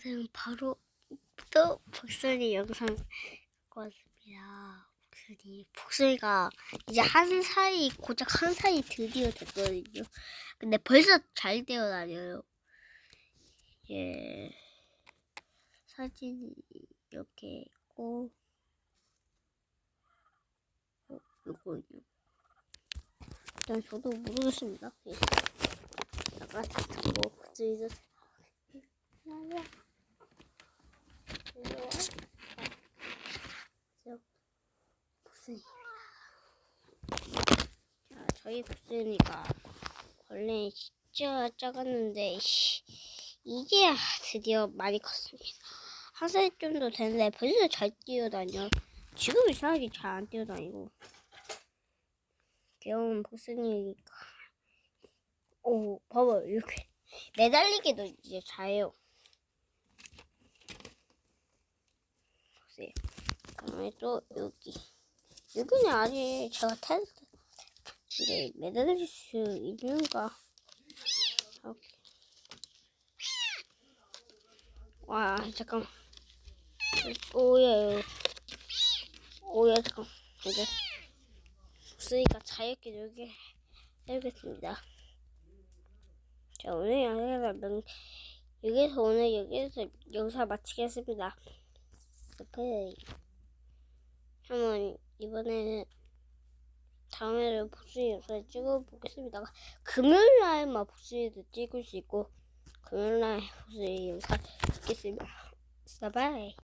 저는 바로 또 복순이 영상 갖고 왔습니다. 복순이 복순이가 이제 한 살이 고작 한 살이 드디어 됐거든요. 근데 벌써 잘 되어 다녀요. 예 사진이 이렇게 있고 어, 이거요. 일단 저도 모르겠습니다. 예. 나가 뭐 복순이도 나야. 일로 와. 저 복순이입니다. 자, 저희 복순이가 원래 진짜 작았는데 씨, 이제야 드디어 많이 컸습니다. 한 살 정도 됐는데 벌써 잘 뛰어다녀. 지금 이상하게 잘 안 뛰어다니고. 귀여운 복순이니까. 오, 봐봐 이렇게 매달리기도 이제 잘해요. 보세요. 그다음에 또 여기 여기는 아직 제가 테스트 근데 매달릴 수 있는가? 이렇게. 와 잠깐. 오야 오야 잠깐. 이제 없으니까 자유롭게 놀게 해보겠습니다. 자 오늘 영상은 명 여기서 오늘 여기서 영상 마치겠습니다. 한번 이번에는 다음에는 복수의 영상을 찍어보겠습니다. 금요일 날만 복수의도 찍을 수 있고 금요일 날 복수의 영상 찍겠습니다. 바이바이.